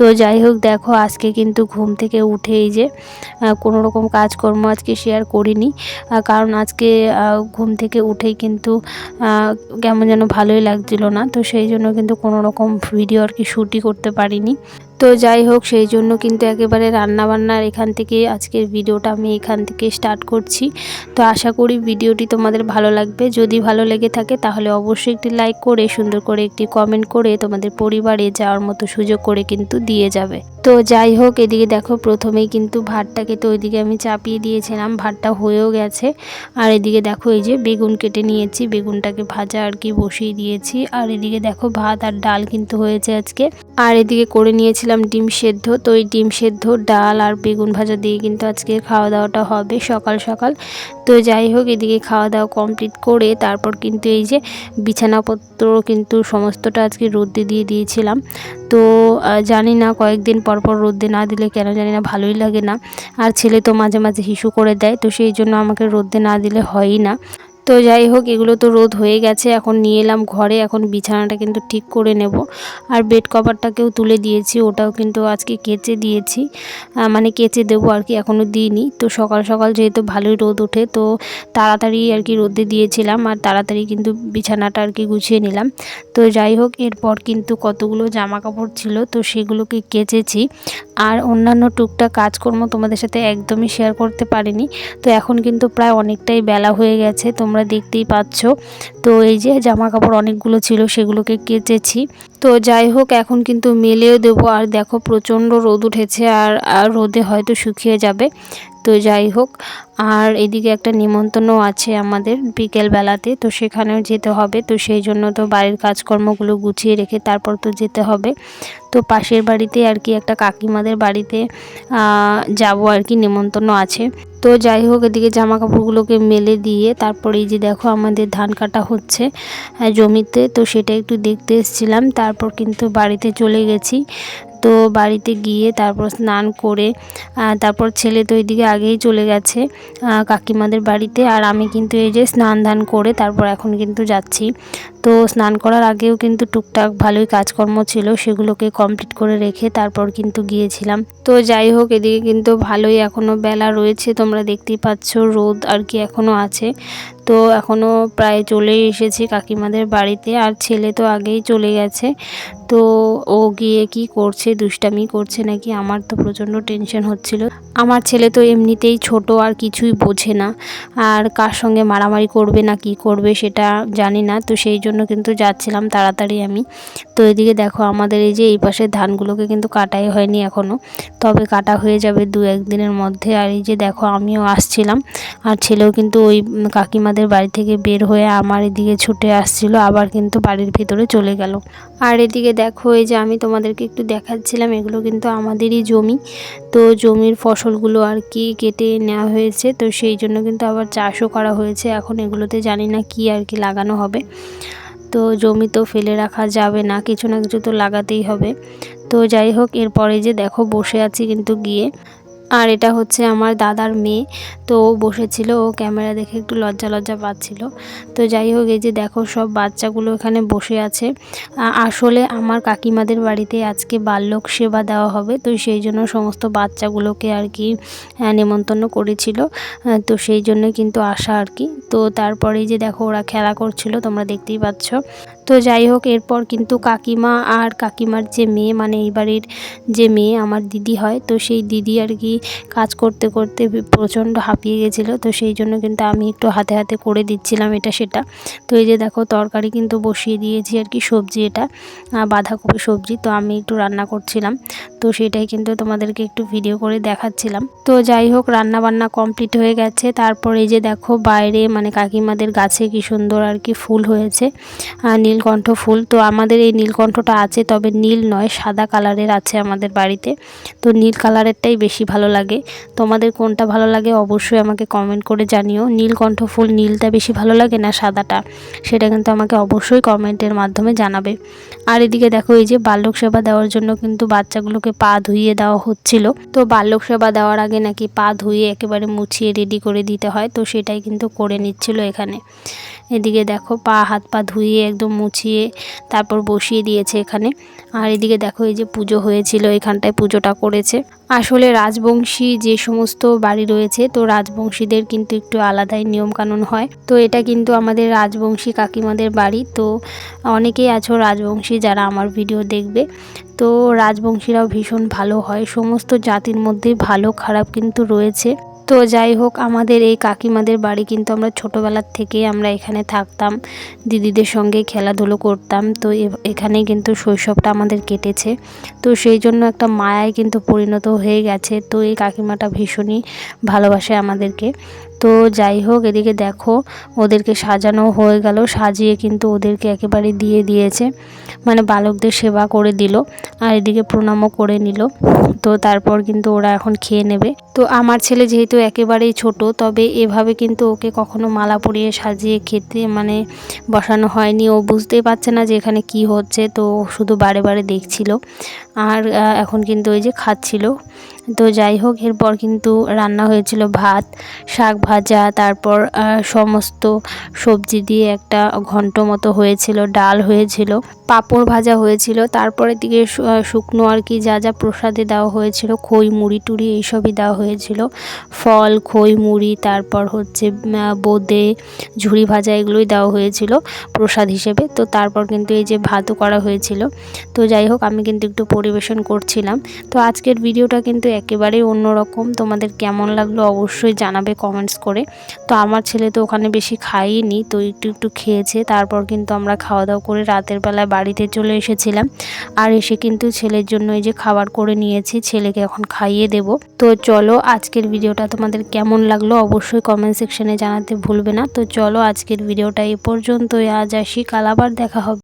তো যাই হোক, দেখো আজকে কিন্তু ঘুম থেকে উঠে এই যে কোনো রকম কাজকর্ম আজকে শেয়ার করিনি কারণ আজকে ঘুম থেকে উঠেই কিন্তু কেমন যেন ভালোই লাগছিল না, তো সেই জন্য কিন্তু কোনো রকম ভিডিও আর কি শ্যুটই করতে পারিনি। তো যাই হোক, সেই জন্য কিন্তু একেবারে রান্নাবান্নার এখান থেকে আজকের ভিডিওটা আমি এখান থেকে স্টার্ট করছি। তো আশা করি ভিডিওটি তোমাদের ভালো লাগবে। যদি ভালো লেগে থাকে, তাহলে অবশ্যই একটি লাইক করে, সুন্দর করে একটি কমেন্ট করে তোমাদের পরিবারে যাওয়ার মতো সুযোগ করে কিন্তু দিয়ে যাবে। তো যাই হোক, এদিকে দেখো প্রথমেই কিন্তু ভাতটাকে তো ওইদিকে আমি চাপিয়ে দিয়েছিলাম, ভাতটা হয়েও গেছে। আর এদিকে দেখো এই যে বেগুন কেটে নিয়েছি, বেগুনটাকে ভাজা আর কি বসিয়ে দিয়েছি। আর এদিকে দেখো ভাত আর ডাল কিন্তু হয়েছে আজকে। আর এদিকে করে নিয়েছিলাম ডিম সেদ্ধ, তো এই ডিম সেদ্ধ, ডাল আর বেগুন ভাজা দিয়ে কিন্তু আজকে খাওয়া দাওয়াটা হবে সকাল সকাল। তো যাই হোক, এদিকে খাওয়া দাওয়া কমপ্লিট করে তারপর কিন্তু এই যে বিছানাপত্র কিন্তু সমস্তটা আজকে রোদ্দে দিয়ে দিয়েছিলাম। তো জানি না কয়েকদিন পরপর রোদ্দে না দিলে কেন জানি না, ভালোই লাগে না। আর ছেলে তো মাঝে মাঝে হিসু করে দেয়, তো সেই জন্য আমাকে রোদ্দে না দিলে হয়ই না। তো যাই হোক, এগুলো তো রোদ হয়ে গেছে, এখন নিয়ে এলাম ঘরে, এখন বিছানাটা কিন্তু ঠিক করে নেব। আর বেড কভারটাকেও তুলে দিয়েছি, ওটাও কিন্তু আজকে কেচে দিয়েছি। মানে কেচে দেবো আর কি, এখনও দিইনি। তো সকাল সকাল যেহেতু ভালোই রোদ ওঠে, তো তাড়াতাড়ি আর কি রোদে দিয়েছিলাম, আর তাড়াতাড়ি কিন্তু বিছানাটা আর কি গুছিয়ে নিলাম। তো যাই হোক, এরপর কিন্তু কতগুলো জামা কাপড় ছিল, তো সেগুলোকে কেচেছি। আর অন্যান্য টুকটাক কাজকর্ম তোমাদের সাথে একদমই শেয়ার করতে পারিনি। তো এখন কিন্তু প্রায় অনেকটাই বেলা হয়ে গেছে, তোমরা দেখতেই পাচ্ছ। তো এই যে জামা কাপড় অনেকগুলো ছিল, সেগুলোকে কেচেছি। তো যাই হোক, এখন কিন্তু মেলেও দেবো। আর দেখো, প্রচণ্ড রোদ উঠেছে আর আর রোদে হয়তো শুকিয়ে যাবে। তো যাই হোক, আর এদিকে একটা নিমন্ত্রণও আছে আমাদের বিকেল বেলাতে তো সেখানেও যেতে হবে, তো সেই জন্য তো বাড়ির কাজকর্মগুলো গুছিয়ে রেখে তারপর তো যেতে হবে। তো পাশের বাড়িতে আর কি একটা কাকিমাদের বাড়িতে যাব আর কি নিমন্ত্রণ আছে। তো যাই হোক, এদিকে জামা কাপড়গুলোকে মেলে দিয়ে তারপরে এই যে দেখো আমাদের ধান কাটা হচ্ছে জমিতে, তো সেটা একটু দেখতে এসেছিলাম, তারপর কিন্তু বাড়িতে চলে গেছি। তো বাড়িতে গিয়ে তারপর স্নান করে তারপর ছেলে তো এদিকে আগেই চলে গেছে কাকিমাদের বাড়িতে। আর আমি কিন্তু এই যে স্নান ধান করে তারপর এখন কিন্তু যাচ্ছি। তো স্নান করার আগেও কিন্তু টুকটাক ভালোই কাজকর্ম ছিল, সেগুলোকে কমপ্লিট করে রেখে তারপর কিন্তু গিয়েছিলাম। তো যাই হোক, এদিকে কিন্তু ভালোই এখনও বেলা রয়েছে, তোমরা দেখতেই পাচ্ছ রোদ আর কি এখনও আছে। তো এখনও প্রায় চলেই এসেছি কাকিমাদের বাড়িতে, আর ছেলে তো আগেই চলে গেছে। তো ও গিয়ে কি করছে, দুষ্টামি করছে নাকি আমার তো প্রচণ্ড টেনশন হচ্ছিল। আমার ছেলে তো এমনিতেই ছোট, আর কিছুই বোঝে না। আর কার সঙ্গে মারামারি করবে না, কি করবে সেটা জানি না। তো সেই জন্য কিন্তু যাচ্ছিলাম তাড়াতাড়ি আমি। তো এদিকে দেখো, আমাদের এই যে এই পাশের ধানগুলোকে কিন্তু কাটাই হয়নি এখনও তবে কাটা হয়ে যাবে দু একদিনের মধ্যে। আর এই যে দেখো, আমিও আসছিলাম। আর ছেলেও কিন্তু ওই কাকিমাদের বাড়ি থেকে বের হয়ে আমার এদিকে ছুটে আসছিল, আবার কিন্তু বাড়ির ভিতরে চলে গেল। আর এদিকে দেখো, এই যে আমি তোমাদেরকে একটু দেখাচ্ছিলাম, এগুলো কিন্তু আমাদেরই জমি। তো জমির ফসলগুলো আর কি কেটে নেওয়া হয়েছে, তো সেই জন্য কিন্তু আবার চাষও করা হয়েছে। এখন এগুলোতে জানি না কি আর কি লাগানো হবে। তো জমি তো ফেলে রাখা যাবে না, কিছু না কিছু তো লাগাতেই হবে। তো যাই হোক, এরপরে যে দেখো, বসে আছি কিন্তু গিয়ে। আর এটা হচ্ছে আমার দাদার মেয়ে। তো ও বসেছিল, ও ক্যামেরা দেখে একটু লজ্জা লজ্জা পাচ্ছিল। তো যাই হোক, এই যে দেখো সব বাচ্চাগুলো এখানে বসে আছে। আসলে আমার কাকিমাদের বাড়িতে আজকে বাল্যক সেবা দেওয়া হবে, তো সেই জন্য সমস্ত বাচ্চাগুলোকে আর কি নেমন্তন্ন করেছিল। তো সেই জন্য কিন্তু আসা আর কি। তো তারপরেই যে দেখো, ওরা খেলা করছিল, তোমরা দেখতেই পাচ্ছ। তো যাই হোক, এরপর কিন্তু কাকিমা আর কাকিমার যে মেয়ে মানে এই বাড়ির যে মেয়ে, আমার দিদি হয়, তো সেই দিদি আর কি কাজ করতে করতে প্রচণ্ড হাঁপিয়ে গেছিল। তো সেই জন্য কিন্তু আমি একটু হাতে হাতে করে দিচ্ছিলাম এটা সেটা। তো এই যে দেখো, তরকারি কিন্তু বসিয়ে দিয়েছি আর কি, সবজি এটা বাঁধাকপি সবজি। তো আমি একটু রান্না করছিলাম। তো সেটাই কিন্তু তোমাদেরকে একটু ভিডিও করে দেখাচ্ছিলাম। তো যাই হোক রান্না বান্না কমপ্লিট হয়ে গেছে। তারপর এই যে দেখো, বাইরে মানে কাকিমাদের গাছে কি সুন্দর আর কি ফুল হয়েছে। নীলকণ্ঠ ফুল। তো আমাদের এই নীলকণ্ঠটা আছে, তবে নীল নয়, সাদা কালারের আছে আমাদের বাড়িতে। তো নীল কালারেরটাই বেশি ভালো লাগে। তোমাদের কোনটা ভালো লাগে অবশ্যই আমাকে কমেন্ট করে জানিও। নীলকণ্ঠ ফুল নীলটা বেশি ভালো লাগে না সাদাটা? সেটা কিন্তু আমাকে অবশ্যই কমেন্টের মাধ্যমে জানাবে। আর এদিকে দেখো, এই যে বাল্যক সেবা দেওয়ার জন্য কিন্তু বাচ্চাগুলোকে পা ধুইয়ে দেওয়া হচ্ছিল। তো বাল্যক সেবা দেওয়ার আগে নাকি পা ধুয়ে একেবারে মুছিয়ে রেডি করে দিতে হয়। তো সেটাই কিন্তু করে নিচ্ছিল এখানে। এদিকে দেখো পা, হাত, পা ধুয়ে একদম মুছিয়ে তারপর বসিয়ে দিয়েছে এখানে। আর এদিকে দেখো এই যে পুজো হয়েছিল, এখানটায় পুজোটা করেছে। আসলে রাজবংশী যে সমস্ত বাড়ি রয়েছে, তো রাজবংশীদের কিন্তু একটু আলাদাই নিয়মকানুন হয়। তো এটা কিন্তু আমাদের রাজবংশী কাকিমাদের বাড়ি, তো অনেকেই আছো রাজবংশী যারা আমার ভিডিও দেখবে। তো রাজবংশীরাও ভীষণ ভালো হয়, সমস্ত জাতির মধ্যে ভালো খারাপ কিন্তু রয়েছে। তো যাই হোক, আমাদের এই কাকিমাদের বাড়ি কিন্তু আমরা ছোটোবেলার থেকে আমরা এখানে থাকতাম, দিদিদের সঙ্গে খেলাধুলো করতাম। তো এখানেই কিন্তু শৈশবটা আমাদের কেটেছে। তো সেই জন্য একটা মায়ায় কিন্তু পরিণত হয়ে গেছে। তো এই কাকিমাটা ভীষণই ভালোবাসে আমাদেরকে। তো যাই হোক, এদিকে দেখো ওদেরকে সাজানো হয়ে গেল, সাজিয়ে কিন্তু ওদেরকে একেবারে দিয়ে দিয়েছে। মানে বালকদের সেবা করে দিল আর এদিকে প্রণামও করে নিল। তো তারপর কিন্তু ওরা এখন খেয়ে নেবে। তো আমার ছেলে যেহেতু একেবারেই ছোট, তবে এভাবে কিন্তু ওকে কখনো মালা পরিয়ে সাজিয়ে খেতে মানে বসানো হয়নি। ও বুঝতেই পারছে না যে এখানে কি হচ্ছে, তো শুধু বারে বারে দেখছিল। আর এখন কিন্তু ওই যে খাচ্ছিল। তো যাই হোক, এরপর কিন্তু রান্না হয়েছিল ভাত, শাক ভাজা, তারপর সমস্ত সবজি দিয়ে একটা ঘন্ট মতো হয়েছিল, ডাল হয়েছিল। পাঁপড় ভাজা হয়েছিল, তারপরে দিকে শুকনো আর কি যা যা প্রসাদে দেওয়া হয়েছিল, খই, মুড়ি টুড়ি এইসবই দেওয়া হয়েছিল। ফল, খই, মুড়ি, তারপর হচ্ছে বোঁদে ঝুড়ি ভাজা এগুলোই দেওয়া হয়েছিল প্রসাদ হিসেবে। তো তারপর কিন্তু এই যে ভাতও করা হয়েছিল। তো যাই হোক, আমি কিন্তু একটু পরিবেশন করছিলাম। তো আজকের ভিডিওটা কিন্তু একেবারেই অন্যরকম। তোমাদের কেমন লাগল অবশ্যই জানাবে কমেন্টস করে। তো আমার ছেলে তো ওখানে বেশি খাইনি, তো একটু একটু খেয়েছে, তারপর কিন্তু আমরা খাওয়া দাওয়া করে রাতের বেলায় বাড়িতে চলে এসেছিলাম। আর এসে কিন্তু ছেলের জন্য এই যে খাবার করে নিয়েছি, ছেলেকে এখন খাইয়ে দেব। তো চলো আজকের ভিডিওটা তোমাদের কেমন লাগল অবশ্যই কমেন্ট সেকশনে জানাতে ভুলবে না। তো চলো আজকের ভিডিওটা এ পর্যন্তই। আজ আসি, কাল আবার দেখা হবে।